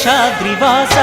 శేషాద్రివాస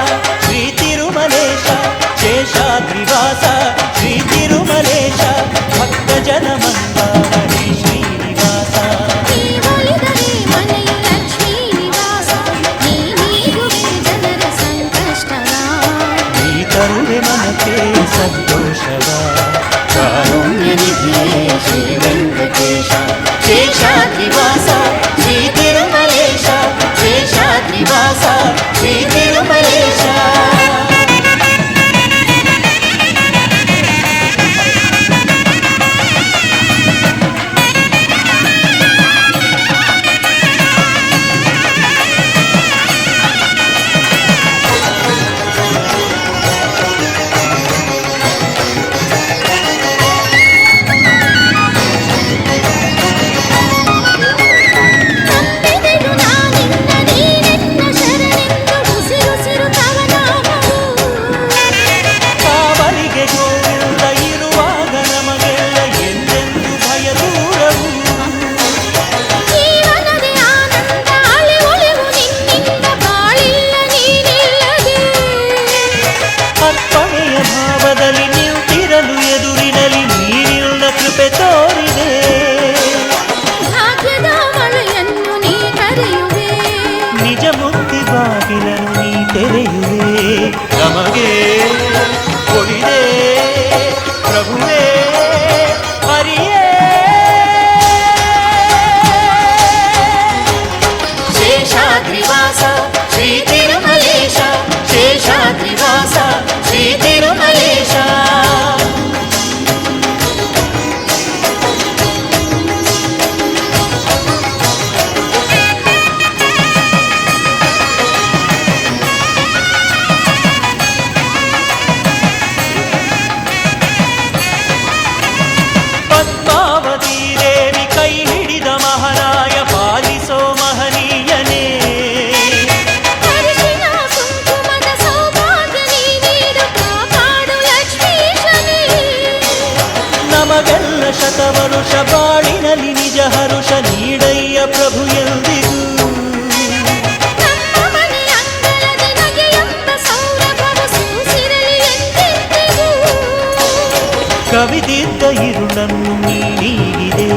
ಎದ್ದ ಇರುಳನ್ನು ನೀಡಿದೆ.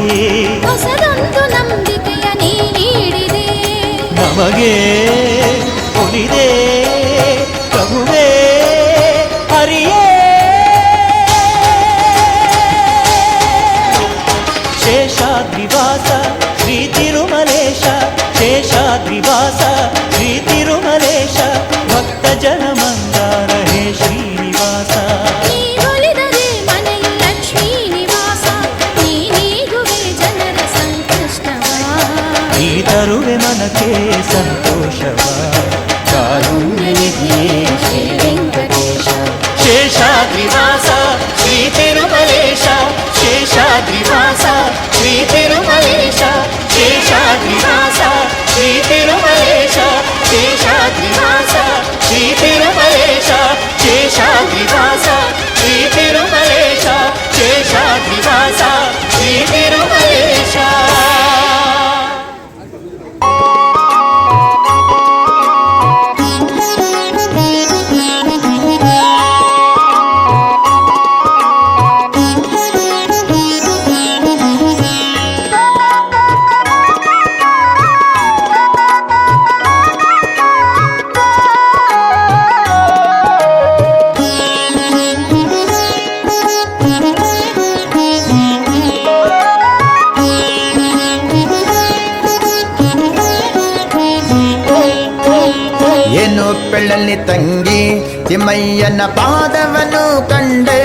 ಹೊಸದೊಂದು ನಂಬಿಕೆಯ ನೀಡಿದೆ. ನಮಗೆ ಕೊಡಿದೆ ಪ್ರಭುವೇ కరువే మనకే సంతోషం. ಮಕ್ಕಳಲ್ಲಿ ತಂಗಿ ತಿಮ್ಮಯ್ಯನ ಪಾದವನ್ನು ಕಂಡೆ.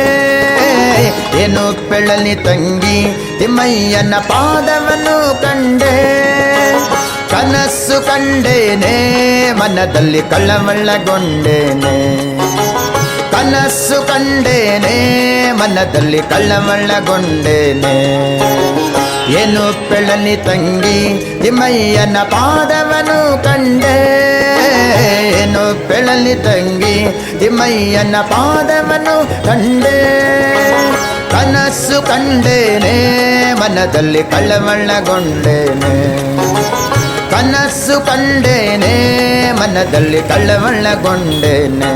ಏನು ಪೆಳ್ಳಲ್ಲಿ ತಂಗಿ ತಿಮ್ಮಯ್ಯನ ಪಾದವನ್ನು ಕಂಡೆ. ಕನಸು ಕಂಡೇನೆ, ಮನದಲ್ಲಿ ಕಳ್ಳಮಳ್ಳಗೊಂಡೇನೆ ಕನಸು ಕಂಡೇನೆ, ಮನದಲ್ಲಿ ಕಳ್ಳಮಳ್ಳಗೊಂಡೇನೆ ಏನು ಪೆಳಲಿ ತಂಗಿ ತಿಮ್ಮಯ್ಯನ ಪಾದವನು ಕಂಡೆ. ಏನು ಪೆಳಲಿ ತಂಗಿ ತಿಮ್ಮಯ್ಯನ ಪಾದವನು ಕಂಡೆ. ಕನಸು ಕಂಡೇನೆ, ಮನದಲ್ಲಿ ಕಳ್ಳವಳ್ಳಗೊಂಡೇನೆ ಕನಸು ಕಂಡೇನೆ, ಮನದಲ್ಲಿ ಕಳ್ಳಮಳ್ಳಗೊಂಡೇನೆ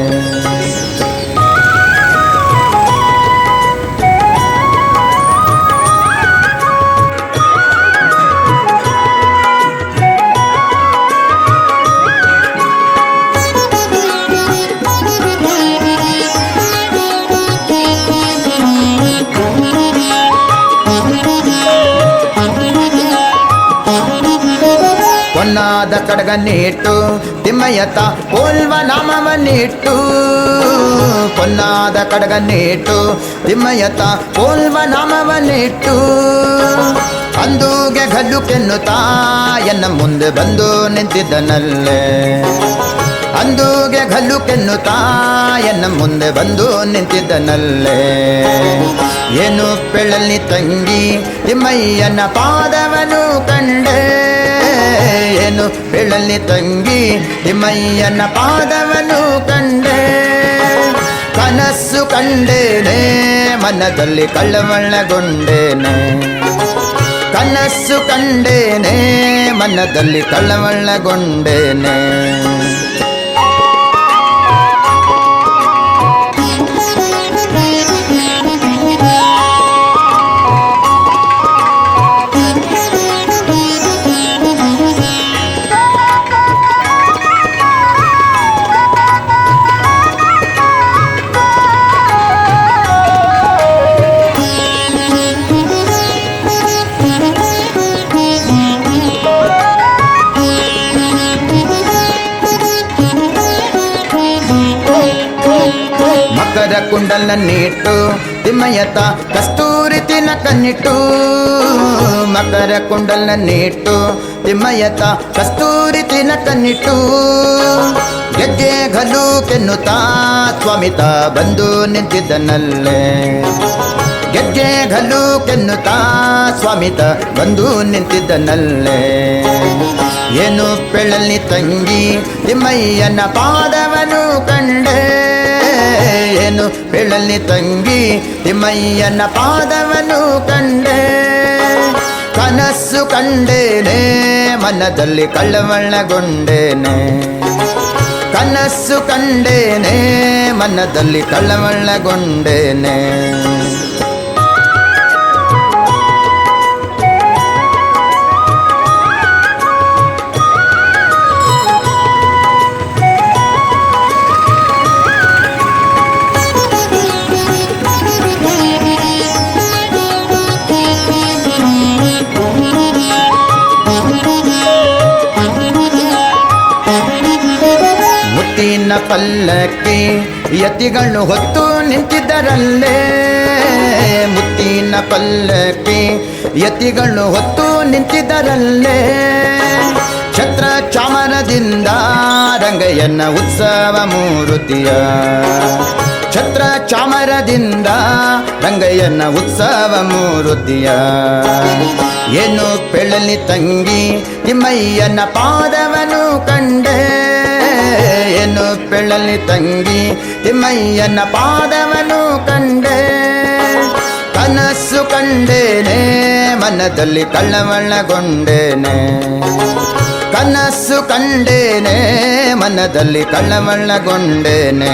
ಕಣ್ಣಾದ ಕಡಗನ್ನಿಟ್ಟು ತಿಮ್ಮಯ್ಯತ ಪೋಲ್ವ ನಾಮವನ್ನಿಟ್ಟು. ಪೊನ್ನಾದ ಕಡಗನ್ನಿಟ್ಟು ತಿಮ್ಮಯ್ಯತ ಪೋಲ್ವ ನಾಮವನ್ನಿಟ್ಟು. ಅಂದೂಗೆ ಗಲ್ಲು ಕೆನ್ನುತ್ತಾ, ಎನ್ನ ಮುಂದೆ ಬಂದು ನಿಂತಿದ್ದನಲ್ಲೇ. ಅಂದೂಗೆ ಗಲ್ಲು ಕೆನ್ನುತ್ತಾ, ಎನ್ನ ಮುಂದೆ ಬಂದು ನಿಂತಿದ್ದನಲ್ಲೇ. ಏನು ಬೆಳಲಿ ತಂಗಿ, ತಿಮ್ಮಯ್ಯನ ಪಾದವನು ಕಂಡೇ. ಏನು ಬೆಳಲಿ ತಂಗಿ ತಿಮ್ಮಯ್ಯನ ಪಾದವನು ಕಂಡೆ. ಕನಸು ಕಂಡೇನೆ ಮನದಲ್ಲಿ ಕಳ್ಳವಳ್ಳಗೊಂಡೇನೆ ಕನಸು ಕಂಡೇನೆ ಮನದಲ್ಲಿ ಕಳ್ಳವಳ್ಳಗೊಂಡೇನೆ ಕುಂಡಲ ನೀಟು ತಿಮ್ಮಯ್ಯತ ಕಸ್ತೂರಿ ತಿನಕನ್ನಿಟ್ಟು ಮಕರ ಕುಂಡಲ ನೀಟು ತಿಮ್ಮಯ್ಯತ ಕಸ್ತೂರಿ ತಿನಕನ್ನಿಟ್ಟು ಗೆಜ್ಜೆ ಘಲು ಕೆನ್ನುತ್ತಾ ಸ್ವಾಮಿತ ಬಂದು ನಿಂತಿದ್ದನಲ್ಲೇ. ಗೆಜ್ಜೆ ಘಲು ಕೆನ್ನುತ್ತಾ ಸ್ವಾಮಿತ ಬಂದು ನಿಂತಿದ್ದನಲ್ಲೇ. ಏನು ಪೆಳ್ಳಲ್ಲಿ ತಂಗಿ ತಿಮ್ಮಯ್ಯನ ಪಾದವನು ಕಂಡೆ. ಏನು ಪೆಳಲಿ ತಂಗಿ ತಿಮ್ಮಯ್ಯನ ಪಾದವನು ಕಂಡೆ. ಕನಸು ಕಂಡೇನೆ ಮನದಲ್ಲಿ ಕಳ್ಳವಳ್ಳಗೊಂಡೇನೆ ಕನಸು ಕಂಡೇನೆ ಮನದಲ್ಲಿ ಕಳ್ಳವಳ್ಳಗೊಂಡೇನೆ ಮುತ್ತಿನ ಪಲ್ಲಕ್ಕೆ, ಯತಿಗಳು ಹೊತ್ತು ನಿಂತಿದ್ದರಲ್ಲೇ. ಮುತ್ತಿನ ಪಲ್ಲಕ್ಕೆ, ಯತಿಗಳು ಹೊತ್ತು ನಿಂತಿದ್ದರಲ್ಲೇ. ಛತ್ರ ಚಾಮರದಿಂದ ರಂಗಯ್ಯನ ಉತ್ಸವ ಮೂರುತಿಯ. ಛತ್ರ ಚಾಮರದಿಂದ ರಂಗಯ್ಯನ ಉತ್ಸವ ಮೂರುತಿಯ. ಏನು ಪೆಳಲಿ ತಂಗಿ, ನಿಮ್ಮಯ್ಯನ ಪಾದವನು ಕಂಡೆ. ಏನು ಪೆಳಲಿ ತಂಗಿ ತಿಮ್ಮಯ್ಯನ ಪಾದವನು ಕಂಡೆ. ಕನಸು ಕಂಡೇನೆ ಮನದಲ್ಲಿ ಕಳ್ಳವಳ್ಳಗೊಂಡೇನೆ. ಕನಸು ಕಂಡೇನೆ ಮನದಲ್ಲಿ ಕಳ್ಳವಳ್ಳಗೊಂಡೇನೆ.